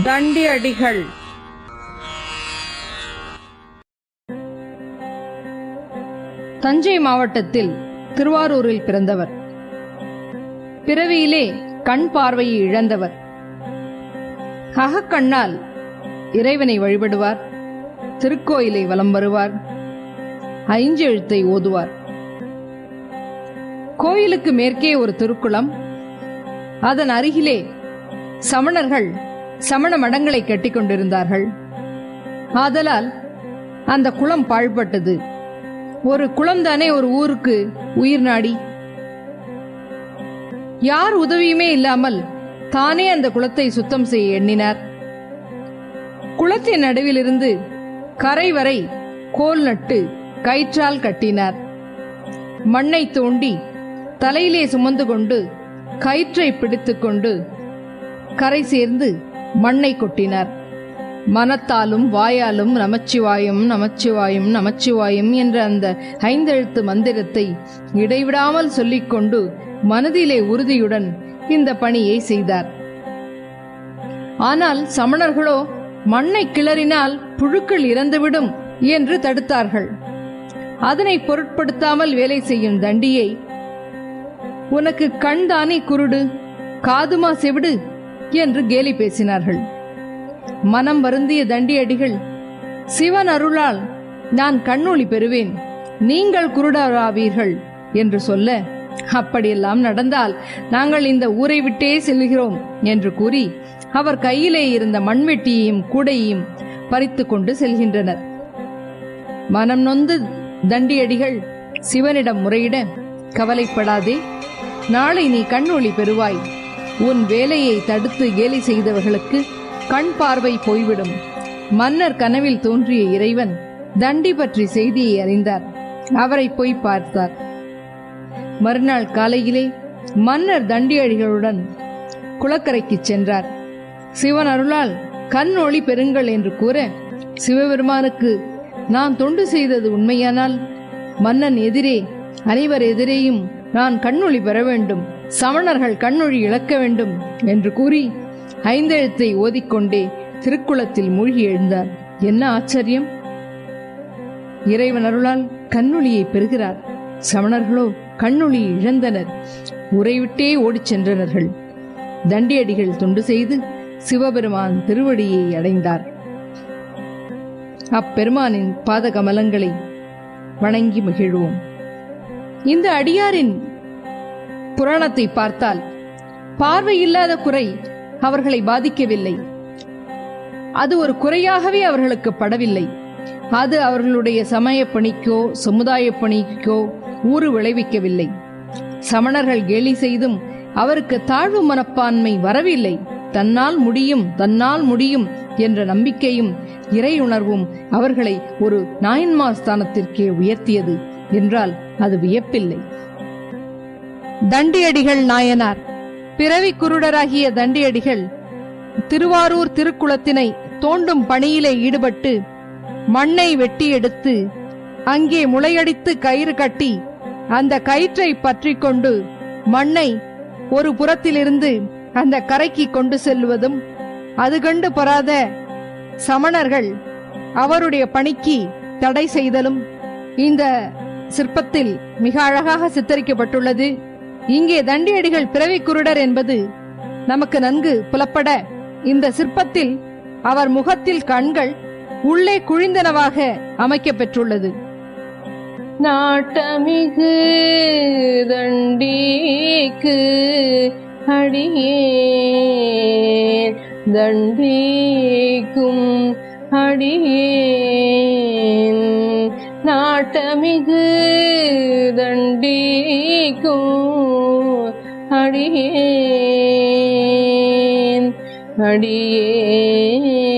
தண்டி அடிகள் தஞ்சை மாவட்டத்தில் திருவாரூரில் பிறந்தவர். பிறவியிலே கண் பார்வையை இழந்தவர். அகக்கண்ணால் இறைவனை வழிபடுவார். திருக்கோயிலை வலம் வருவார். ஐஞ்செழுத்தை ஓதுவார். கோயிலுக்கு மேற்கே ஒரு திருக்குளம். அதன் அருகிலே சமணர்கள் சமண மடங்களை கட்டிக் கொண்டிருந்தார்கள் ஆதலால் அந்த குளம் பாழ்பட்டது. ஒரு குளம் தானே ஒரு ஊருக்கு உயிர் நாடி. யார் உதவியுமே இல்லாமல் தானே அந்த குளத்தை சுத்தம் செய்ய எண்ணினார். குளத்தின் நடுவிலிருந்து கரை வரை கோல் நட்டு கயிற்றால் கட்டினார். மண்ணை தோண்டி தலையிலே சுமந்து கொண்டு கயிற்றை பிடித்துக்கொண்டு கரை சேர்ந்து மண்ணை கொட்டினார். மனத்தாலும் வாயாலும் நமச்சிவாயும் நமச்சிவாயும் நமச்சிவாயும் என்ற அந்த ஐந்தெழுத்து மந்திரத்தை இடைவிடாமல் சொல்லிக்கொண்டு மனதிலே உறுதியுடன் இந்த பணியை செய்தார். ஆனால் சமணர்களோ மண்ணை கிளறினால் புழுக்கள் இறந்துவிடும் என்று தடுத்தார்கள். அதனை பொருட்படுத்தாமல் வேலை செய்யும் தண்டியை உனக்கு கண் தானே குருடு காதுமா செவிடு என்று கேலி பேசினார்கள். மனம் வருந்திய தண்டியடிகள் சிவன் அருளால் நான் கண்ணொளி பெறுவேன் நீங்கள் குருடராவீர்கள் என்று சொல்ல அப்படியெல்லாம் நடந்தால் நாங்கள் இந்த ஊரை விட்டே செல்கிறோம் என்று கூறி அவர் கையிலே இருந்த மண்வெட்டியையும் கூடையையும் பறித்து கொண்டு செல்கின்றனர். மனம் நொந்து தண்டியடிகள் சிவனிடம் முறையிட கவலைப்படாதே நாளை நீ கண்ணொளி பெறுவாய் உன் வேலையை தடுத்து கேலி செய்தவர்களுக்கு கண் பார்வை போய்விடும். மன்னர் கனவில் தோன்றிய இறைவன் தண்டி பற்றி செய்தியை அறிந்தார். அவரை போய் பார்த்தார். மறுநாள் காலையிலே மன்னர் தண்டியடிகளுடன் குளக்கரைக்கு சென்றார். சிவன் அருளால் கண் ஒளி பெறுங்கள் என்று கூற சிவபெருமானுக்கு நான் தொண்டு செய்தது உண்மையானால் மன்னன் எதிரே அனைவர் எதிரேயும் நான் கண்ணொளி பெற வேண்டும். சமணர்கள் கண்ணொழி இழக்க வேண்டும் என்று கூறி ஐந்தெழுத்தை ஓதிக்கொண்டே திருக்குளத்தில் மூழ்கி எழுந்தார். என்ன ஆச்சரியம்? இறைவன் அருளால் கண்ணொளியை பெறுகிறார். சமணர்களோ கண்ணொளி இழந்தனர். உறைவிட்டே ஓடிச் சென்றனர்கள். தண்டியடிகள் தொண்டு செய்து சிவபெருமான் திருவடியை அடைந்தார். அப்பெருமானின் பாதகமலங்களை வணங்கி மகிழ்வோம். இந்த அடியாரின் புராணத்தை பார்த்தால் பார்வையில்லாத குறை அவர்களை பாதிக்கவில்லை. அது ஒரு குறையாகவே அவர்களுக்கு படவில்லை. அது அவர்களுடைய சமய பணிக்கோ சமுதாய பணிக்கோ ஊறு விளைவிக்கவில்லை. சமணர்கள் கேலி செய்தும் அவருக்கு தாழ்வு மனப்பான்மை வரவில்லை. தன்னால் முடியும் தன்னால் முடியும் என்ற நம்பிக்கையும் இறையுணர்வும் அவர்களை ஒரு நாயன்மார் ஸ்தானத்திற்கே உயர்த்தியது என்றால் அது வியப்பில்லை. தண்டியடிகள் நாயனார். பிறவி குருடராகிய தண்டியடிகள் திருவாரூர் திருக்குளத்தினை தோண்டும் பணியிலே ஈடுபட்டு மண்ணை வெட்டி எடுத்து அங்கே முளையடித்து கயிறு கட்டி அந்த கயிற்றை பற்றி கொண்டு மண்ணை ஒரு புறத்திலிருந்து அந்த கரைக்கு கொண்டு செல்வதும் அது கண்டு பெறாத சமணர்கள் அவருடைய பணிக்கு தடை செய்தலும் இந்த சிற்பத்தில் மிக அழகாக சித்தரிக்கப்பட்டுள்ளது. இங்கே தண்டியடிகள் பிறவி குருடர் என்பது நமக்கு நன்கு புலப்பட இந்த சிற்பத்தில் அவர் முகத்தில் கண்கள் உள்ளே குழிந்தனவாக அமைக்கப்பெற்றுள்ளது நாட்டமிகு தண்டிக்கு அடியே தண்டிக்கும் அடியேன். நாட்டமிகு தண்டிக்கும் அடியேன் அடியேன்.